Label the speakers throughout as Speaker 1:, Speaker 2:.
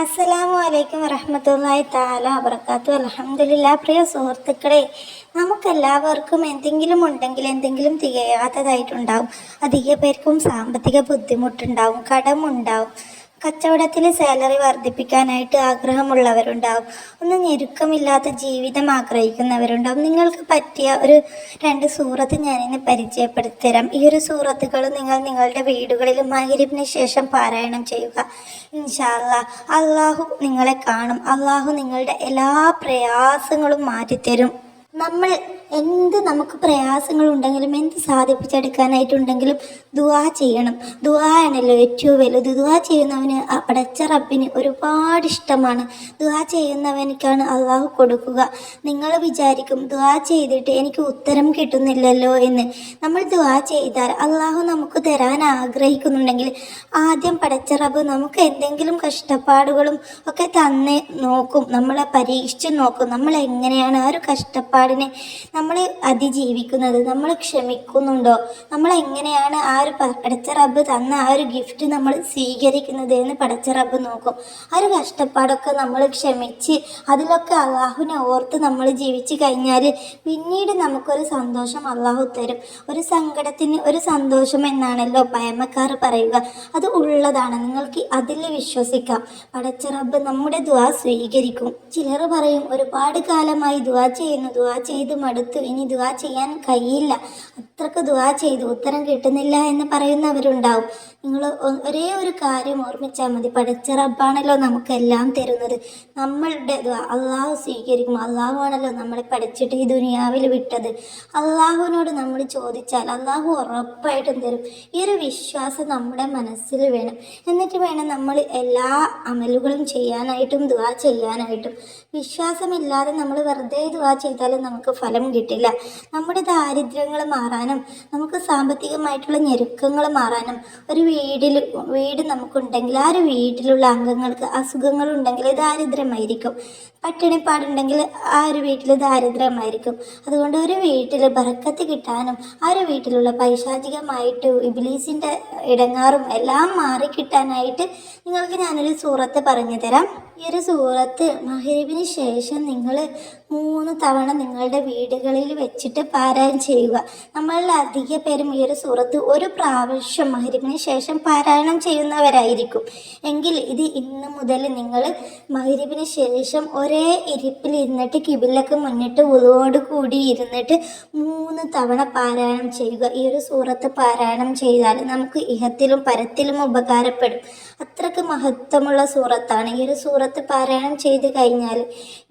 Speaker 1: അസ്സലാമു അലൈക്കും വറഹമത്തല്ലാഹി താല അബർക്കാത്തു അലഹമില്ല പ്രിയ സുഹൃത്തുക്കളെ നമുക്കെല്ലാവർക്കും എന്തെങ്കിലും ഉണ്ടെങ്കിൽ എന്തെങ്കിലും തികയാത്തതായിട്ടുണ്ടാവും. അധിക പേർക്കും സാമ്പത്തിക ബുദ്ധിമുട്ടുണ്ടാവും കടമുണ്ടാവും. കച്ചവടത്തിൽ സാലറി വർദ്ധിപ്പിക്കാനായിട്ട് ആഗ്രഹമുള്ളവരുണ്ടാവും. ഒന്ന് ഞെരുക്കമില്ലാത്ത ജീവിതം ആഗ്രഹിക്കുന്നവരുണ്ടാവും. നിങ്ങൾക്ക് പറ്റിയ ഒരു രണ്ട് സൂറത്ത് ഞാനിന്ന് പരിചയപ്പെടുത്തി തരാം ഈ ഒരു സൂറത്തുകൾ നിങ്ങൾ നിങ്ങളുടെ വീടുകളിൽ മകരിവിന് ശേഷം പാരായണം ചെയ്യുക. ഇൻഷാല്ല അള്ളാഹു നിങ്ങളെ കാണും. അള്ളാഹു നിങ്ങളുടെ എല്ലാ പ്രയാസങ്ങളും മാറ്റിത്തരും. നമ്മൾ എന്ത് നമുക്ക് പ്രയാസങ്ങൾ ഉണ്ടെങ്കിലും എന്ത് സാധിപ്പിച്ചെടുക്കാനായിട്ടുണ്ടെങ്കിലും ദുവാ ചെയ്യണം. ദുവാ ആണല്ലോ ഏറ്റവും വലുത്. ദുവാ ചെയ്യുന്നവന് പടച്ച റബ്ബിന് ഒരുപാട് ഇഷ്ടമാണ്. ദുവാ ചെയ്യുന്നവനിക്കാണ് അള്ളാഹു കൊടുക്കുക. നിങ്ങൾ വിചാരിക്കും ദുവാ ചെയ്തിട്ട് എനിക്ക് ഉത്തരം കിട്ടുന്നില്ലല്ലോ എന്ന്. നമ്മൾ ദുവാ ചെയ്താൽ അള്ളാഹു നമുക്ക് തരാൻ ആഗ്രഹിക്കുന്നുണ്ടെങ്കിൽ ആദ്യം പടച്ച റബ്ബ് നമുക്ക് എന്തെങ്കിലും കഷ്ടപ്പാടുകളും ഒക്കെ തന്നെ നോക്കും. നമ്മളെ പരീക്ഷിച്ച് നോക്കും. നമ്മൾ എങ്ങനെയാണ് ആ ഒരു കഷ്ടപ്പാടിനെ നമ്മൾ അതിജീവിക്കുന്നത് നമ്മൾ ക്ഷമിക്കുന്നുണ്ടോ? നമ്മൾ എങ്ങനെയാണ് ആ ഒരു പടച്ച റബ്ബ് തന്ന ആ ഒരു ഗിഫ്റ്റ് നമ്മൾ സ്വീകരിക്കുന്നത് എന്ന് പടച്ച റബ്ബ് നോക്കും. ആ ഒരു കഷ്ടപ്പാടൊക്കെ നമ്മൾ ക്ഷമിച്ച് അതിലൊക്കെ അള്ളാഹുവിനെ ഓർത്ത് നമ്മൾ ജീവിച്ചു കഴിഞ്ഞാൽ പിന്നീട് നമുക്കൊരു സന്തോഷം അള്ളാഹു തരും. ഒരു സങ്കടത്തിന് ഒരു സന്തോഷം എന്നാണല്ലോ പയമക്കാർ പറയുക. അത് ഉള്ളതാണ്. നിങ്ങൾക്ക് അതിൽ വിശ്വസിക്കാം. പടച്ച റബ്ബ് നമ്മുടെ ദ്വാ സ്വീകരിക്കും. ചിലർ പറയും ഒരുപാട് കാലമായി ദ്വാ ചെയ്യുന്നു ദ്വാ ചെയ്ത് മടുത്തു. ഇനി ദുആ ചെയ്യാൻ കഴിയില്ല. അത്രയ്ക്ക് ദുആ ചെയ്തു. ഉത്തരം കിട്ടുന്നില്ല എന്ന് പറയുന്നവരുണ്ടാവും. നിങ്ങൾ ഒരേ ഒരു കാര്യം ഓർമ്മിച്ചാൽ മതി. പഠിച്ച റബ്ബാണല്ലോ നമുക്കെല്ലാം തരുന്നത്. നമ്മളുടെ അള്ളാഹു സ്വീകരിക്കും. അള്ളാഹുവാണല്ലോ നമ്മളെ പഠിച്ചിട്ട് ഈ ദുനിയാവിൽ വിട്ടത്. അള്ളാഹുവിനോട് നമ്മൾ ചോദിച്ചാൽ അള്ളാഹു ഉറപ്പായിട്ടും തരും. ഈ ഒരു വിശ്വാസം നമ്മുടെ മനസ്സിൽ വേണം. എന്നിട്ട് വേണം നമ്മൾ എല്ലാ അമലുകളും ചെയ്യാനായിട്ടും ദുആ ചെയ്യാനായിട്ടും. വിശ്വാസമില്ലാതെ നമ്മൾ വെറുതെ ദുആ ചെയ്താലും നമുക്ക് ഫലം കിട്ടില്ല നമ്മുടെ ദാരിദ്ര്യങ്ങൾ മാറാനും നമുക്ക് സാമ്പത്തികമായിട്ടുള്ള ഞെരുക്കങ്ങൾ മാറാനും ഒരു വീടിൽ വീട് നമുക്കുണ്ടെങ്കിൽ ആ ഒരു വീട്ടിലുള്ള അംഗങ്ങൾക്ക് അസുഖങ്ങളുണ്ടെങ്കിൽ ദാരിദ്ര്യമായിരിക്കും. പട്ടിണിപ്പാടുണ്ടെങ്കിൽ ആ ഒരു വീട്ടിൽ ദാരിദ്ര്യമായിരിക്കും. അതുകൊണ്ട് ഒരു വീട്ടിൽ ബറക്കത്ത് കിട്ടാനും ആ ഒരു വീട്ടിലുള്ള പൈശാചികമായിട്ട് ഇബിലീസിന്റെ ഇടങ്ങാറും എല്ലാം മാറി കിട്ടാനായിട്ട് നിങ്ങൾക്ക് ഞാനൊരു സൂറത്ത് പറഞ്ഞു തരാം ഈ ഒരു സൂറത്ത് മഹരീബിന് ശേഷം നിങ്ങൾ മൂന്ന് തവണ നിങ്ങളുടെ വീടുകളിൽ വെച്ചിട്ട് പാരായണം ചെയ്യുക. നമ്മളിൽ അധിക പേരും ഈ ഒരു സൂറത്ത് ഒരു പ്രാവശ്യം മഹരീബിന് ശേഷം പാരായണം ചെയ്യുന്നവരായിരിക്കും. എങ്കിൽ ഇത് ഇന്ന് മുതൽ നിങ്ങൾ മഹരീബിന് ശേഷം ഒരേ ഇരിപ്പിൽ ഇരുന്നിട്ട് കിബിലൊക്കെ മുന്നിട്ട് ഉളവോട് കൂടി ഇരുന്നിട്ട് മൂന്ന് തവണ പാരായണം ചെയ്യുക. ഈ ഒരു സൂറത്ത് പാരായണം ചെയ്താൽ നമുക്ക് ഇഹത്തിലും പരത്തിലും ഉപകാരപ്പെടും. അത്രയ്ക്ക് മഹത്വമുള്ള സൂറത്താണ്. ഈ ഒരു സൂറത്ത് പാരായണം ചെയ്ത് കഴിഞ്ഞാൽ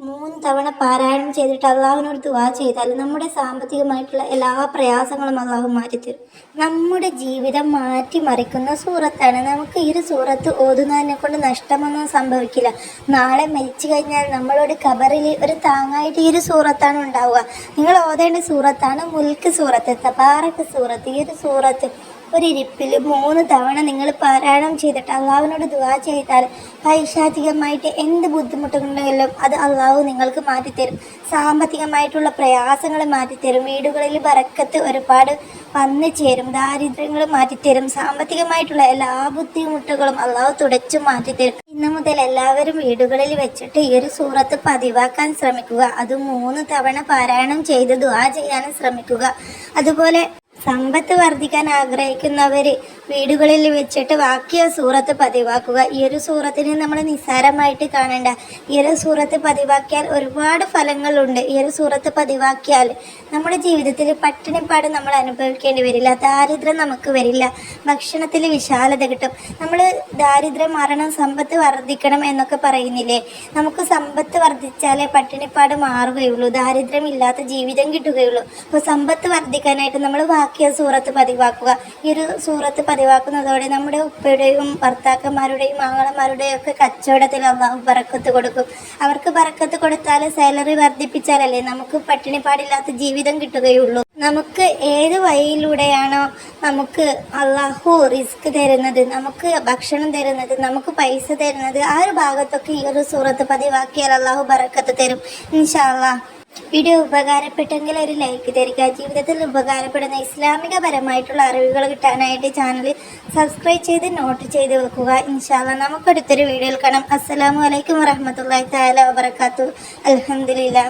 Speaker 1: മൂന്ന് തവണ പാരായണം ചെയ്തിട്ട് അള്ളാഹുവിനോട് ദുവാ ചെയ്താൽ നമ്മുടെ സാമ്പത്തികമായിട്ടുള്ള എല്ലാ പ്രയാസങ്ങളും അള്ളാഹു മാറ്റിത്തരും. നമ്മുടെ ജീവിതം മാറ്റിമറിക്കുന്ന സൂറത്താണ്. നമുക്ക് ഈ ഒരു സൂറത്ത് ഓതുന്നതിനെ കൊണ്ട് നഷ്ടമൊന്നും സംഭവിക്കില്ല. നാളെ മരിച്ചു കഴിഞ്ഞാൽ നമ്മളോട് കബറിൽ ഒരു താങ്ങായിട്ട് ഈ ഒരു സൂറത്താണ് ഉണ്ടാവുക. നിങ്ങൾ ഓതേണ്ട സൂറത്താണ് മുൽക്ക് സൂറത്ത് തബാറക്ക് സൂറത്ത്. ഈ ഒരു സൂറത്ത് ഒരിരിപ്പിൽ മൂന്ന് തവണ നിങ്ങൾ പാരായണം ചെയ്തിട്ട് അള്ളാഹുവിനോട് ദുവാ ചെയ്താൽ പൈശാചികമായിട്ട് എന്ത് ബുദ്ധിമുട്ടുകളുണ്ടെങ്കിലും അത് അള്ളാഹു നിങ്ങൾക്ക് മാറ്റിത്തരും. സാമ്പത്തികമായിട്ടുള്ള പ്രയാസങ്ങൾ മാറ്റിത്തരും. വീടുകളിൽ ബറക്കത്ത് ഒരുപാട് വന്നു ചേരും. ദാരിദ്ര്യങ്ങൾ മാറ്റിത്തരും. സാമ്പത്തികമായിട്ടുള്ള എല്ലാ ബുദ്ധിമുട്ടുകളും അള്ളാഹു തുടച്ചു മാറ്റിത്തരും. ഇന്ന് മുതൽ എല്ലാവരും വീടുകളിൽ വെച്ചിട്ട് ഈ ഒരു സൂറത്ത് പതിവാക്കാൻ ശ്രമിക്കുക. അത് മൂന്ന് തവണ പാരായണം ചെയ്ത് ദുവാ ചെയ്യാനും ശ്രമിക്കുക. അതുപോലെ സമ്പത്ത് വർദ്ധിക്കാൻ ആഗ്രഹിക്കുന്നവർ വീടുകളിൽ വെച്ചിട്ട് വാക്യ സൂറത്ത് പതിവാക്കുക. ഈ ഒരു സൂറത്തിനെ നമ്മൾ നിസ്സാരമായിട്ട് കാണേണ്ട. ഈ ഒരു സൂറത്ത് പതിവാക്കിയാൽ ഒരുപാട് ഫലങ്ങളുണ്ട്. ഈ ഒരു സൂറത്ത് പതിവാക്കിയാൽ നമ്മുടെ ജീവിതത്തിൽ പട്ടിണിപ്പാട് നമ്മൾ അനുഭവിക്കേണ്ടി വരില്ല. ദാരിദ്ര്യം നമുക്ക് വരില്ല. ഭക്ഷണത്തിൽ വിശാലത കിട്ടും. നമ്മൾ ദാരിദ്ര്യം മാറണം സമ്പത്ത് വർദ്ധിക്കണം എന്നൊക്കെ പറയുന്നില്ലേ? നമുക്ക് സമ്പത്ത് വർദ്ധിച്ചാലേ പട്ടിണിപ്പാട് മാറുകയുള്ളൂ. ദാരിദ്ര്യം ഇല്ലാത്ത ജീവിതം കിട്ടുകയുള്ളൂ. അപ്പോൾ സമ്പത്ത് വർദ്ധിക്കാനായിട്ട് നമ്മൾ വാക്യ സൂറത്ത് പതിവാക്കുക. ഈ ഒരു സൂറത്ത് പതിവാക്കുന്നതോടെ നമ്മുടെ ഉപ്പയുടെയും ഭർത്താക്കന്മാരുടെയും ആങ്ങളമാരുടെയും ഒക്കെ കച്ചവടത്തിൽ അള്ളാഹു പറക്കത്ത് കൊടുക്കും. അവർക്ക് പറക്കത്ത് കൊടുത്താൽ സാലറി വർദ്ധിപ്പിച്ചാലല്ലേ നമുക്ക് പട്ടിണിപ്പാടില്ലാത്ത ജീവിതം കിട്ടുകയുള്ളൂ. നമുക്ക് ഏത് വഴിയിലൂടെയാണോ നമുക്ക് അള്ളാഹു റിസ്ക് തരുന്നത് നമുക്ക് ഭക്ഷണം തരുന്നത് നമുക്ക് പൈസ തരുന്നത് ആ ഒരു ഭാഗത്തൊക്കെ ഈ ഒരു സൂറത്ത് പതിവാക്കിയാൽ അള്ളാഹു പറക്കത്ത് തരും. ഇൻഷാ അള്ളാഹ് വീഡിയോ ഉപകാരപ്പെട്ടെങ്കിൽ ഒരു ലൈക്ക് തരിക. ജീവിതത്തിൽ ഉപകാരപ്പെടുന്ന ഇസ്ലാമികപരമായിട്ടുള്ള അറിവുകൾ കിട്ടാനായിട്ട് ചാനൽ സബ്സ്ക്രൈബ് ചെയ്ത് നോട്ട് ചെയ്ത് വെക്കുക. ഇൻഷാല്ല നമുക്കടുത്തൊരു വീഡിയോയിൽ കാണാം. അസ്സലാമു അലൈക്കും വറഹമത്തല്ലാ തആല വബറകാതുഹു. അൽഹംദുലില്ലാ